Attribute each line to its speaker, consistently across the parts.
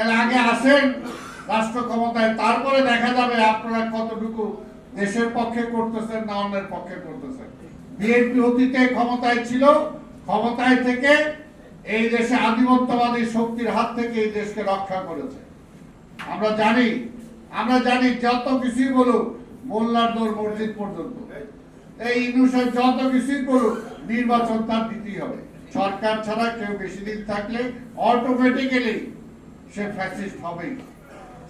Speaker 1: তাহলে আগে আসেন রাষ্ট্র ক্ষমতায় তারপরে দেখা যাবে আপনারা কতটুকু দেশের পক্ষে করতেছেন না অন্যের পক্ষে করতেছেন। বিএনপি অতীতে ক্ষমতায় ছিল, ক্ষমতায় থেকে এই দেশে আধিপত্যবাদী শক্তির হাত থেকে এই দেশকে রক্ষা করেছে। আমরা জানি আমরা জানি যত কিছুই বলুক, মোল্লার দৌড় মসজিদ পর্যন্ত। এই ইনুসের যত কিছুই করুক নির্বাচন তার দিতেই হবে। সরকার ছাড়া কেউ বেশি দিন থাকলে অটোমেটিক্যালি সে ফ্যাসিস্ট হবেই,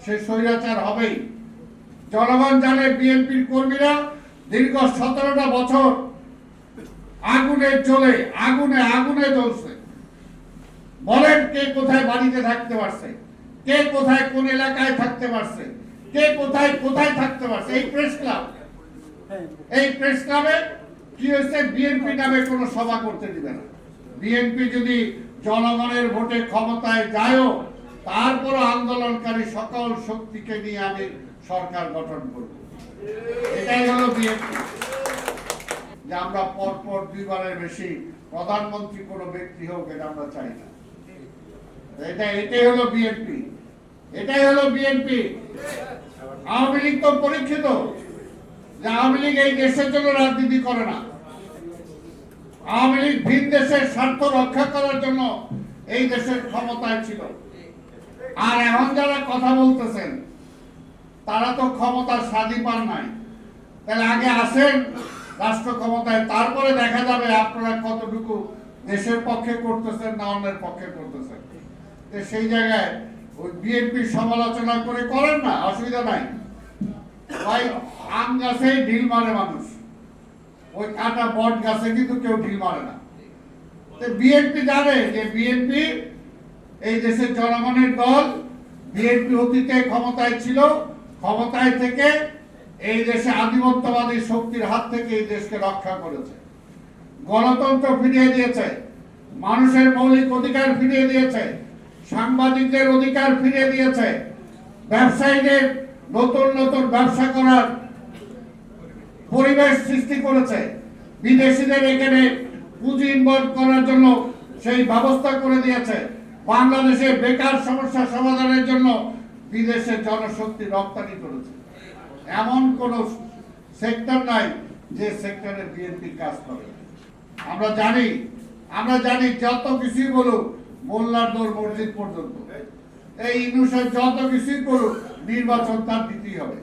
Speaker 1: সে স্বৈরাচার হবেই। জনগণ জানে বিএনপির কর্মীরা দীর্ঘ সতেরোটা বছর আগুনে চলে আগুনে আগুনে জ্বলছে। বলেন কে কোথায় বাড়িতে থাকতে পারছে, কে কোথায় কোন এলাকায় থাকতে পারছে, কে কোথায় কোথায় থাকতে পারছে, এই প্রেস ক্লাব এই প্রেস ক্লাবে কি হয়েছে? বিএনপি নামে কোনো সভা করতে দিবে না। বিএনপি যদি জনগণের ভোটে ক্ষমতায় যায়ও তারপর আন্দোলনকারী সকল শক্তিকে নিয়ে আমি সরকার গঠন করব। এটাই হলো বিএনপি। যে আমরা পরপর দুইবারের বেশি প্রধানমন্ত্রী কোনো ব্যক্তি হোক, এটা আমরা চাই না। এটা, এটাই হলো বিএনপি। এটাই হলো বিএনপি। আওয়ামী লীগ তো পরীক্ষিত। যে আওয়ামী লীগ এই দেশের জন্য রাজনীতি করে না। আওয়ামী লীগ ভিন দেশের স্বার্থ রক্ষা করার জন্য এই দেশের ক্ষমতায় ছিল। আর এখন যারা কথা বলতেছেন, তারা তো ক্ষমতার স্বাদী পান নাই। তাহলে আগে আসেন রাষ্ট্র ক্ষমতায়, তারপরে দেখা যাবে আপনারা কতটুকু দেশের পক্ষে করতেছেন না অন্যের পক্ষে করতেছেন। সেই জায়গায় ওই বিএনপির সমালোচনা করে করেন না, অসুবিধা নাই। ভাই, আম গাছেই ঢিল মারে মানুষ। ওই কাটা বট গাছে কিন্তু কেউ ঢিল মারে না। বিএনপি জানে যে বিএনপি এই দেশের জনগণের দল বিএনপি অতীতে ক্ষমতায় ছিল, ক্ষমতায় থেকে এই দেশে আধিপত্যবাদী শক্তির হাত থেকে এই দেশকে রক্ষা করেছে। গণতন্ত্র ফিরিয়ে দিয়েছে, মানুষের মৌলিক অধিকার ফিরিয়ে দিয়েছে, সাংবাদিকদের অধিকার ফিরিয়ে দিয়েছে, ব্যবসায়ীদের নতুন নতুন ব্যবসা করার পরিবেশ সৃষ্টি করেছে, বিদেশিদের এখানে পুঁজি ইনভলভ করার জন্য সেই ব্যবস্থা করে দিয়েছে। বাংলাদেশে বেকার সমস্যা সমাধানের জন্য বিদেশে জনশক্তি রপ্তানি করেছে। এমন কোন সেক্টর নাই যে সেক্টরে বিএনপি কাজ করে। আমরা জানি আমরা জানি যত কিছুই বলুক, মোল্লার দৌড় মসজিদ পর্যন্ত। এই ইনুসের যত কিছুই করুক, নির্বাচন তার দিতেই হবে।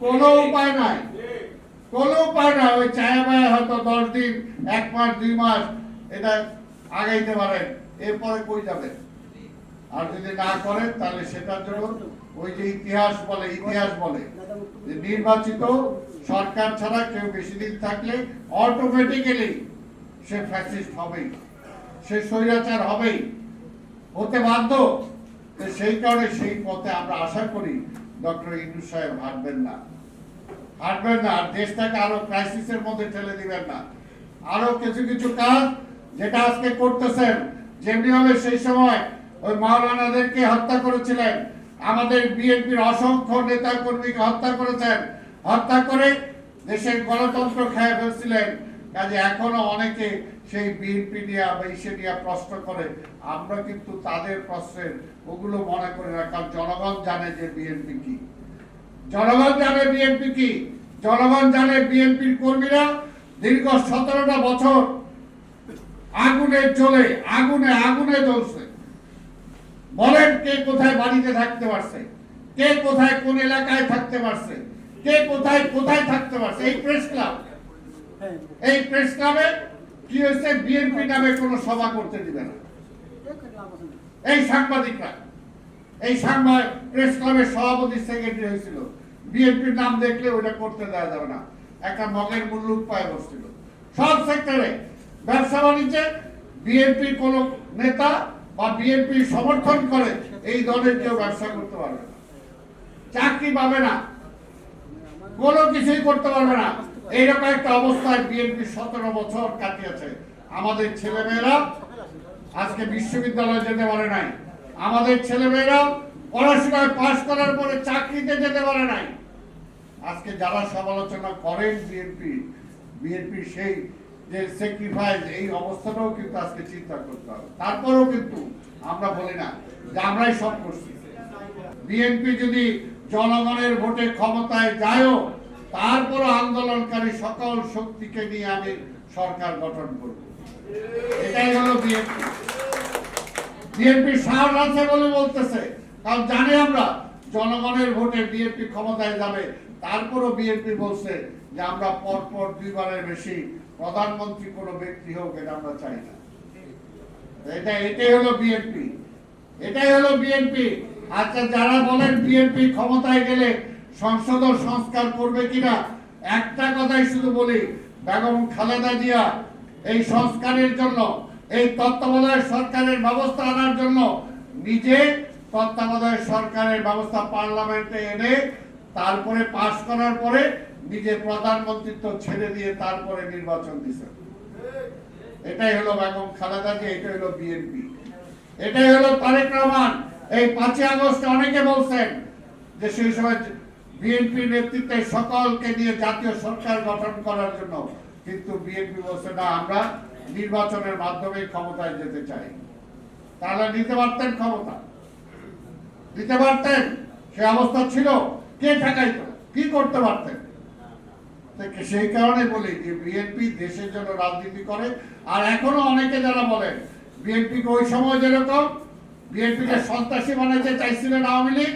Speaker 1: কোনো উপায় নাই। কোনো উপায় নাই। ওই চায়া হয়তো দশ দিন, এক মাস, দুই মাস, এটা আগাইতে পারেন। এরপরে কই যাবেন? আর যদি না করেন, তাহলে সেটার জন্য ওই যে ইতিহাস বলে ইতিহাস বলে, যে নির্বাচিত সরকার ছাড়া কেউ বেশি দিন থাকলে অটোমেটিক্যালি সে ফ্যাসিস্ট হবেই, সে স্বৈরাচার হবেই। হতে বাধ্য? সেই কারণে সেই পথে আমরা আশা করি ডক্টর ইন্দু সাহেব হাঁটবেন না। হাঁটবেন না, আর দেশটাকে আরও ক্রাইসিসের মধ্যে ঠেলে দিবেন না। আরও কিছু কিছু কাজ যেটা আজকে করতেছেন যেমনি ভাবে সেই সময় ওই মাওলানাদেরকে হত্যা করেছিলেন, আমাদের বিএনপির অসংখ্য নেতা কর্মীকে হত্যা করেছেন, হত্যা করে দেশের গণতন্ত্র খেয়ে ফেলছিলেন কাজে এখনও অনেকে সেই বিএনপি নিয়ে বা ইসে নিয়ে প্রশ্ন করে। আমরা কিন্তু তাদের প্রশ্নের ওগুলো মনে করি না, কারণ জনগণ জানে যে বিএনপি কি। জনগণ জানে বিএনপি কি। জনগণ জানে বিএনপির কর্মীরা দীর্ঘ সতেরোটা বছর আগুনে জ্বলে, আগুনে আগুনে জ্বলছে। বলেন কে কোথায় বাড়িতে থাকতে পারছে? কে কোথায় কোন এলাকায় থাকতে পারছে? কে কোথায় কোথায় থাকতে পারছে? এই প্রেস ক্লাব এই প্রেস ক্লাবে কি হয়েছে? বিএনপি নামে কোনো সভা করতে দিবে না। এই সাংবাদিকরা, এই সাংবাদ প্রেস ক্লাবের সভাপতি সেক্রেটারি হয়েছিল। বিএনপির নাম দেখলে ওটা করতে দেওয়া যাবে না। একটা মগের মুল্লুক পায় বসছিল। সব সেক্টরে ব্যবসা বাণিজ্যে বিএনপির কোন নেতা বা বিএনপি সমর্থন করে এই দলের কেউ ব্যবসা করতে পারবে না। চাকরি পাবে না। কোনো কিছুই করতে পারবে না। এইরকম একটা অবস্থায় বিএনপি সতেরো বছর কাটিয়েছে। আমাদের ছেলেমেয়েরা আজকে বিশ্ববিদ্যালয়ে যেতে পারে নাই। আমাদের ছেলেমেয়েরা পড়াশোনায় পাশ করার পরে চাকরিতে যেতে পারে নাই। আজকে যারা সমালোচনা করেন বিএনপি বিএনপি সেই যে স্যাক্রিফাইস এই অবস্থাটাও কিন্তু আজকে চিন্তা করতে হবে। তারপরেও কিন্তু আমরা বলি না যে আমরাই সব করছি। বিএনপি যদি জনগণের ভোটে ক্ষমতায় যায়ও তারপর আন্দোলনকারী সকল শক্তিকে নিয়ে আমি সরকার গঠন করব। এটাই হলো বিএনপি বিএনপি সাহস আছে বলে বলতেছে। কারণ জানি আমরা জনগণের ভোটে বিএনপি ক্ষমতায় যাবে, তারপরও বিএনপি বলছে যে আমরা পরপর দুইবারের বেশি প্রধানমন্ত্রী কোনো ব্যক্তি হোক, এটা আমরা চাই না। এটা, এটাই হলো বিএনপি। এটাই হলো বিএনপি। আচ্ছা যারা বলেন বিএনপি ক্ষমতায় গেলে সংসদ সংস্কার করবে কিনা, একটা কথাই শুধু বলি, বেগম খালেদা জিয়া এই সংস্কারের জন্য, এই তত্ত্বাবধায়ক সরকারের ব্যবস্থা আনার জন্য নিজে তত্ত্বাবধায়ক সরকারের ব্যবস্থা পার্লামেন্টে এনে, তারপরে পাশ করার পরে নিজে প্রধানমন্ত্রিত্ব ছেড়ে দিয়ে তারপরে নির্বাচন দিছে। এটাই হলো বেগম খালেদা জিয়া, এটাই হলো বিএনপি। এটাই হলো তারেক রহমান। এই পাঁচই আগস্ট অনেকে বলছেন যে সেই সময় বিএনপি নেতৃত্বে সকলকে নিয়ে জাতীয় সরকার গঠন করার জন্য। কিন্তু বিএনপি বলছে, না, আমরা নির্বাচনের মাধ্যমে ক্ষমতায় যেতে চাই। তাহলে নিতে পারতেন ক্ষমতা? দিতে পারতেন? সে অবস্থা ছিল। কে ঠেকাইত? কি করতে পারতেন? থেকে সেই কারণে বলি যে বিএনপি দেশের জন্য রাজনীতি করে। আর এখনও অনেকে যারা বলেন বিএনপিকে ওই সময় যেরকম বিএনপিকে সন্ত্রাসী বানাতে চাইছিলেন আওয়ামী লীগ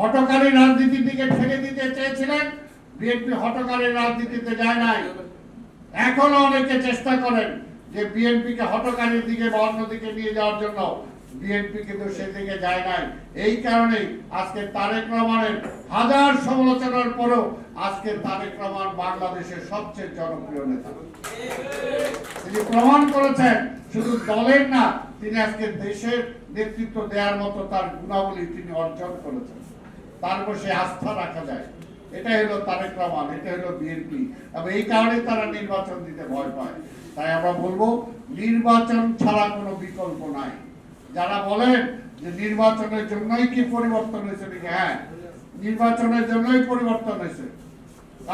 Speaker 1: হটকারী রাজনীতির দিকে ঠেলে দিতে চেয়েছিলেন বিএনপি হটকারী রাজনীতিতে যায় নাই। এখনও অনেকে চেষ্টা করেন যে বিএনপিকে হটকারীর দিকে বা অন্যদিকে নিয়ে যাওয়ার জন্য বিএনপি কিন্তু সেদিকে যায় নাই। এই কারণেই আজকে তারেক রহমানের হাজার সমালোচনার পরেও আজকে তারেক রহমান বাংলাদেশের সবচেয়ে জনপ্রিয় নেতা। তিনি প্রমাণ করেছেন, শুধু দলের না, তিনি আজকে দেশের নেতৃত্ব দেওয়ার মতো তার গুণাবলী তিনি অর্জন করেছেন। তার উপর সে আস্থা রাখা যায়। এটা হলো তারেক রহমান এটা হলো বিএনপি। এবং এই কারণে তারা নির্বাচন দিতে ভয় পায়। তাই আমরা বলব, নির্বাচন ছাড়া কোনো বিকল্প নাই। যারা বলেন যে নির্বাচনের জন্যই কি পরিবর্তন হয়েছে নাকি? হ্যাঁ নির্বাচনের জন্যই পরিবর্তন হয়েছে।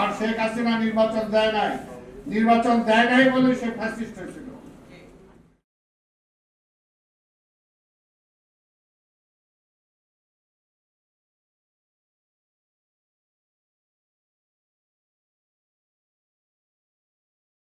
Speaker 1: আর শেখ হাসিনা নির্বাচন দেয় নাই। নির্বাচন দেয় নাই বলে সে ফ্যাসিস্ট হয়েছিল।